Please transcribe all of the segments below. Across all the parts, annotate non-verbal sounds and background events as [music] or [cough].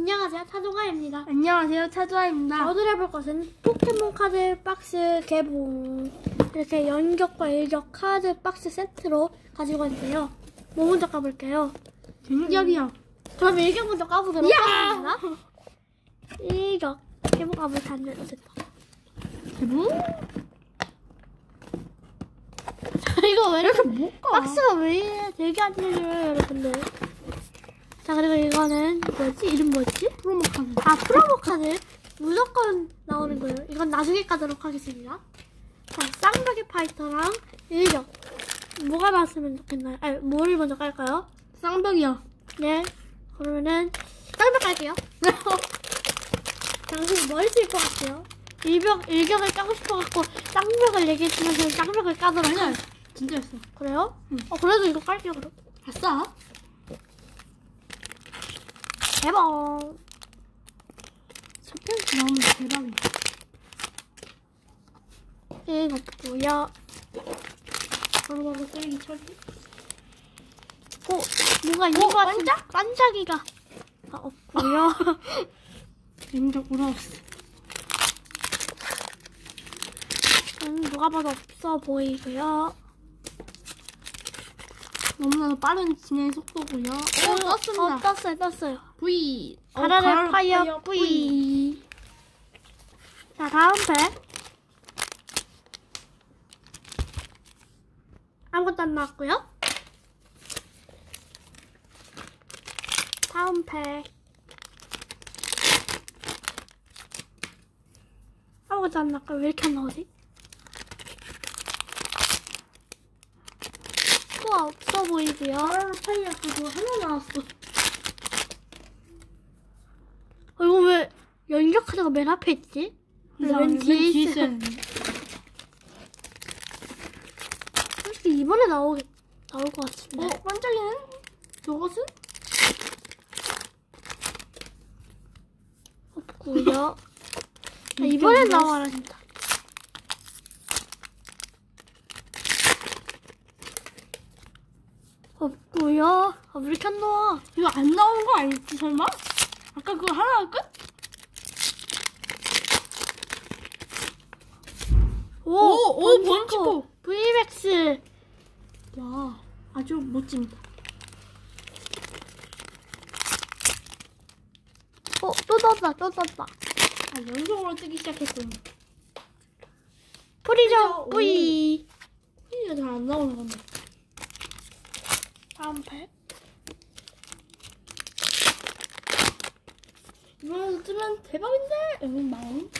안녕하세요, 차종아입니다. 안녕하세요, 차주아입니다. 오늘 해볼 것은 포켓몬 카드 박스 개봉. 이렇게 연격과 일격 카드 박스 세트로 가지고 있는데요. 뭐 먼저 까볼게요? 굉장히요. 그럼 일격 먼저 까보도록 야! 하겠습니다. 일격. 개봉 까볼 다 됐다. 대부? 이거 왜 이렇게 못 가? 박스가 왜? 되게 안 들려요, 여러분들. 자, 그리고 이거는 뭐지? 이름 뭐지? 프로모 카드. 아, 프로모 카드. 무조건 나오는 거예요. 이건 나중에 까도록 하겠습니다. 자, 쌍벽의 파이터랑 일격. 뭐가 나왔으면 좋겠나요? 아, 뭐를 먼저 깔까요? 쌍벽이요. 네. 그러면은, 쌍벽 깔게요. 당신 뭐 있을 것 같아요? 일벽, 일격을 까고 싶어갖고, 쌍벽을 얘기했지만 저는 쌍벽을 까도록 할 진짜였어. 그래요? 응. 어, 그래도 이거 깔게요, 그럼. 아싸. 대박. 첫 편씩 나오면 대박이야. 이거 없고요. 바로 바로 쓰레기 처리. 어, 뭔가 있는 것 같은 반짝? 반짝이가. 아, 없고요. 냉정 오라우스. 음, 누가 봐도 없어 보이고요. 너무나도 빠른 진행 속도고요. 오, 떴습니다. 어, 떴어요, 떴어요. V. 어, 가라를 가라를 파이어 V. 자, 다음 팩. 아무것도 안 나왔고요. 다음 팩. 아무것도 안 나왔고 왜 이렇게 안 나오지? 없어 보이고요. 가라를 파이어 그거 하나 나왔어. 어, 이거 왜 연격 카드가 맨 앞에 있지? 왠 뒤에 되는데. 솔직히 이번에 나오겠, 나올 것 같은데. 어, 반짝이는? 저것은? 없고요. 아, 이번엔 나와라, 진짜. 없고요. 아, 왜 이렇게 안 나와? 이거 안 나오는 거 아니지, 설마? 아까 그거 하나 끝? 오, 오, 번치코. VMAX. 야, 아주 멋집니다. 어, 또 떴다, 또 떴다. 아, 연속으로 뜨기 시작했군. 프리저 오. V. 이게 잘안 나오는 건데. 다음 팩. 이번에도 뜨면 대박인데? 여기.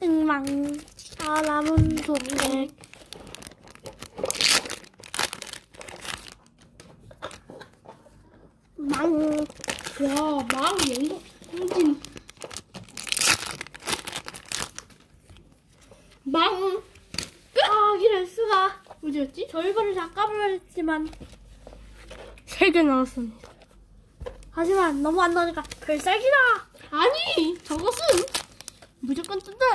응망. 아, 남은 도팩. 망. 야, 마음 연속 행진. 망. 아, 이럴 수가. 어디였지? 절반을 다 까버렸지만. 세개 나왔습니다. 하지만 너무 안 나오니까 별살기다. 아니, 저것은 무조건 뜬다.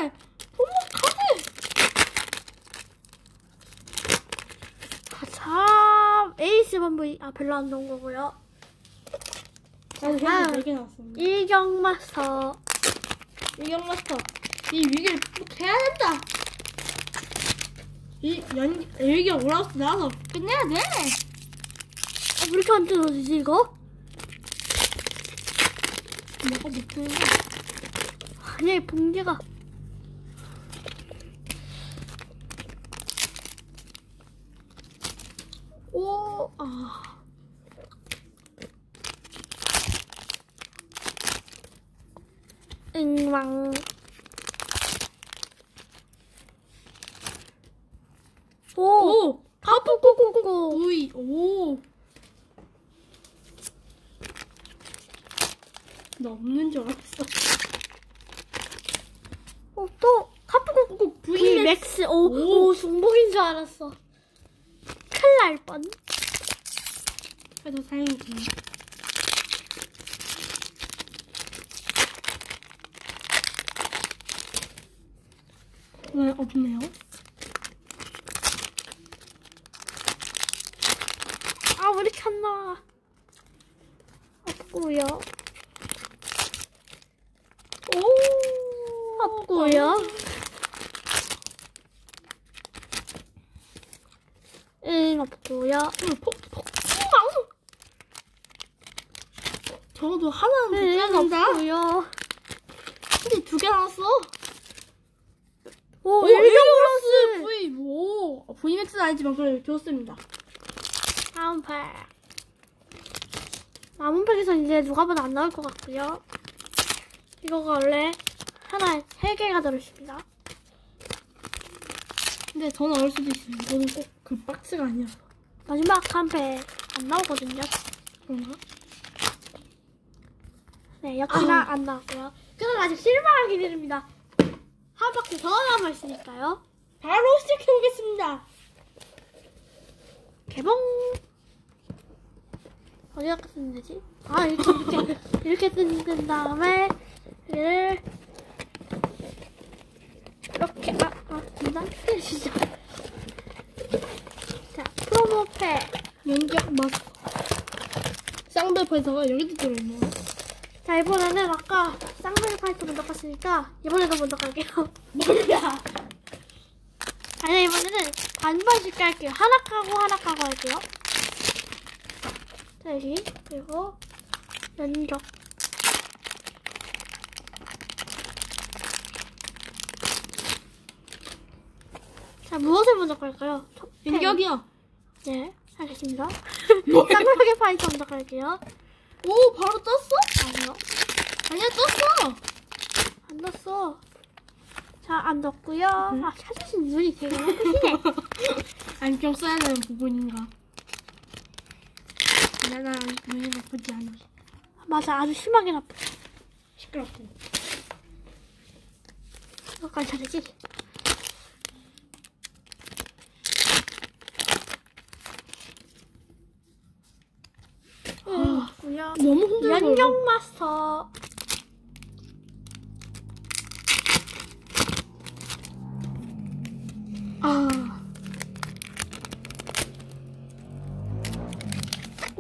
포모 카드. 자, 에이스 본부, 아, 별로 안 좋은 거고요. 아. 현재 네개 나왔습니다. 일경 마스터. 일경 마스터. 이 위기를 극복해야 된다. 이 연, 일경 오라우스 나와서 끝내야 돼. 아, 왜 이렇게 안 뜯어지지, 이거? 내가 못해. 아니, 이 봉지가. 오, 아. 응망. 오, 오! 까꾸꾸꾸꾸. 우 이, 오! 나 없는 줄 알았어. 어, 또, 카푸꾸꾸꾸 V V 맥스. 오, 오. 오, 중복인 줄 알았어. 큰일 날 뻔. 그래도 다행이지. 왜 없네요? 왜 이렇게 안 나와? 없고요. 오. 없고요. 응, 없고요. 응, 폭, 폭, 폭. 적어도 하나는 응. 없고요. 근데 두 개 나왔어. 오, 오, 일격 일격플러스 플러스! V. 오. VMAX는 아니지만 그래 좋습니다. 다음 팩. 남은 팩에서 이제 누가 봐도 안 나올 것 같고요. 이거가 원래 하나에 세 개가 들어있습니다. 근데 더 나올 수도 있어요. 이거는 꼭 그 박스가 아니라서. 마지막 한 팩 안 나오거든요. 그런가? 네, 역시나 안 나왔고요. 그럼 아직 실망하게 드립니다. 한 박스 더 남아있으니까요. 바로 시작해보겠습니다. 개봉! 어디 갖다 쓰면 되지? 아, 이렇게, 이렇게, 이렇게 쓴 다음에, 얘를, 이렇게, 아, 아, 된다? 진짜. 자, 프로모팩. 연격 마스터. 쌍배 파이터가 여기도 들어있네요. 자, 이번에는 아까 쌍둥이 파이터 먼저 갔으니까, 이번에도 먼저 갈게요. [laughs] 뭐야? 아니, 이번에는 반반씩 깔게요. 하나 까고, 하나 까고 할게요. 자, 여기, 그리고, 연격. 자, 무엇을 먼저 깔까요? 연격이요. 네, 알겠습니다. [laughs] 쌍둥이 파이터 먼저 깔게요. 오, 바로 떴어? 아니요. 아니야, 떴어. 안 넣었어. 자, 안 넣었고요. 아, 찾으신 눈이 되게 예쁘시네. 안경 써야 되는 부분인가? 나는 눈이 나쁘지 않아. 맞아, 아주 심하게 나빠. 시끄럽고. 이거까지 잘되지 아, 고요 너무 힘들어. 연경 마스터.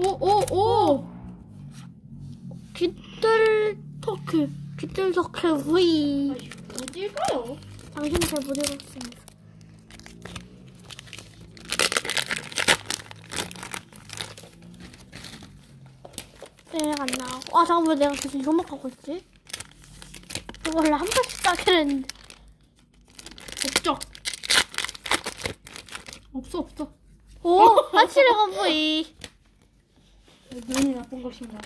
오, 오, 오! 귀들 토크. 귀들 토크 V. 어딜까요? 당신 잘 못 읽었습니다. 네, 안 나오고. 아, 잠깐만, 내가 계속 이거먹하고 있지? 이거 원래 한 번씩 따기로 했는데. 없죠? 없어, 없어. 오, 마치레건 V. 눈이 나쁜 것인가?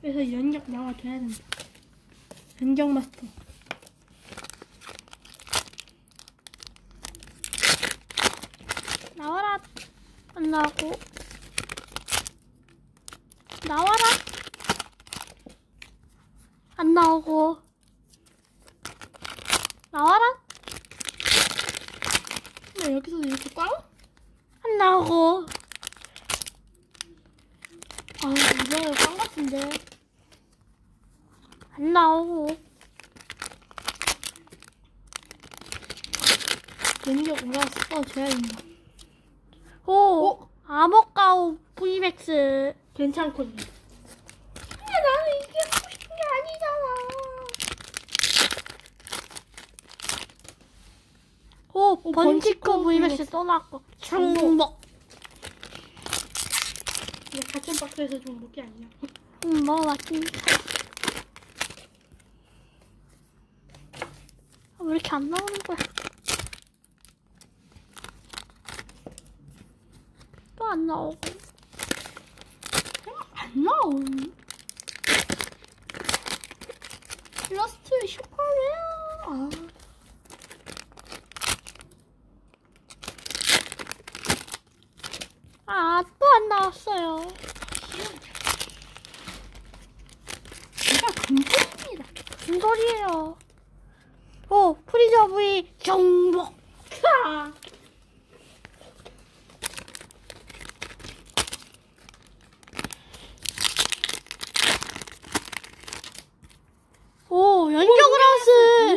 그래서 연격 나와줘야 된다. 연격 마스터. 나와라. 안 나오고. 나와라. 안 나오고. 나와라. 근데 여기서 이렇게 꽝? 안 나오고. 아, 이번에 꽝 같은데. 안 나오고. 연격 올라왔어, 줘야 된다. 오, 아모카우 VMAX. 괜찮거든. 근데 나는 이게 하고 싶은 게 아니잖아. 오, 번지코 번지코 VMAX 써놨고. 중복. 이게 같은 박스에서 좀 먹기 아니야. 음, 먹어봤지. 아, 왜 이렇게 안 나오는 거야? 또 안 나오고. 안 나오니? 러스트 슈퍼레어. 아. 아, 또 안 나왔어요. 금품입니다. 무슨 소리예요? 오, 프리저 V 정복. 아.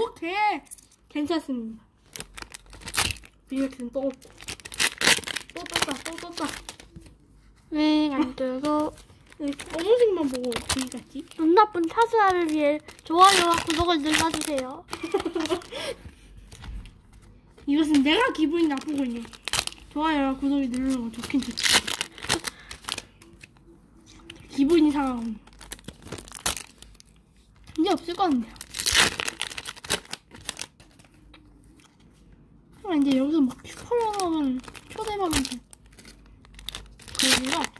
오. 오케이. 괜찮습니다. VMAX는 또, 또 떴다, 또 떴다. 안. 왜 검은색만 보고 V 같지? 눈 나쁜 타스아를 위해 좋아요와 구독을 눌러주세요. [laughs] 이것은 내가 기분이 나쁘군요. 좋아요와 구독이 누르는 건 좋긴 좋지. 기분이 상하군. 이제 없을 것 같네요. 아, 이제 여기서 막 슈퍼맨 초대박인데. 그럴 리가 없네.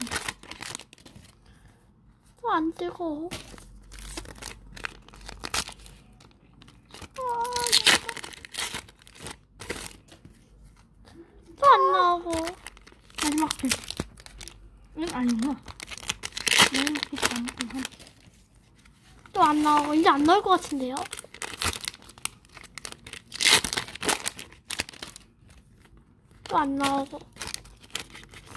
또안 뜨고. 또안 나오고. 마지막 편. 이건 아니구나. 마지막 편 아니긴 한. 또안 나오고. 이제 안 나올 것 같은데요? 또안 나오고.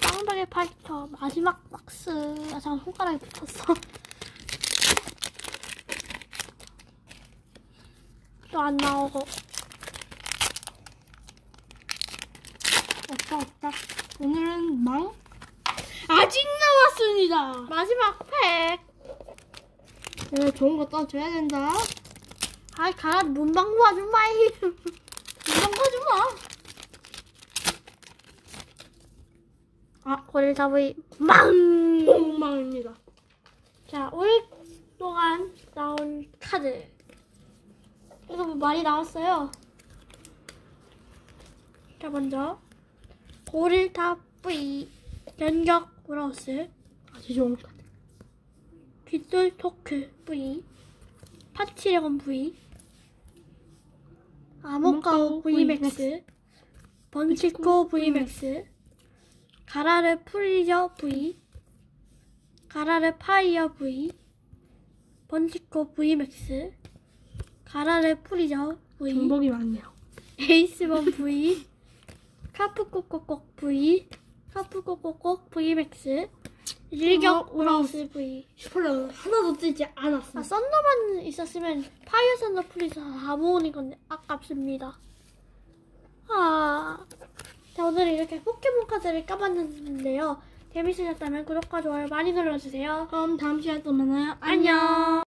쌍벽의 파이터 마지막 박스. 아, 잠깐 손가락에 붙었어. [laughs] 또 안 나오고. 없다 없다. 오늘은 망 아직 남았습니다. 마지막 팩. 내가 좋은 거 떠줘야 된다. 아이 가라 문방구 아줌마이. 이런 거 좀 아 고릴 잡의 망. 마. 엉망입니다. 자 오랫동안 나온 카드. 이거 뭐 많이 나왔어요. 자 먼저 고릴탑 V 연격 브라우스 아주 좋은 거. 귓돌 토크 V 파티레건 V 아모카오 아모카오 VMAX 번치코 VMAX 가라르 프리저 V 가라르 파이어 V 번치코 VMAX 가라르 프리저 V 정복이 많네요. 에이스본 V 카프코코콕 V 카프코코콕 VMAX 일격 우라우스. V 슈퍼레는 하나도 뜨지 않았어. 아, 썬더만 있었으면 파이어 썬더 프리즈 다 모으는 건데 아깝습니다. 아, 자 오늘 이렇게 포켓몬 카드를 까봤는데요. 재밌으셨다면 구독과 좋아요 많이 눌러주세요. 그럼 다음 시간에 또 만나요. 안녕.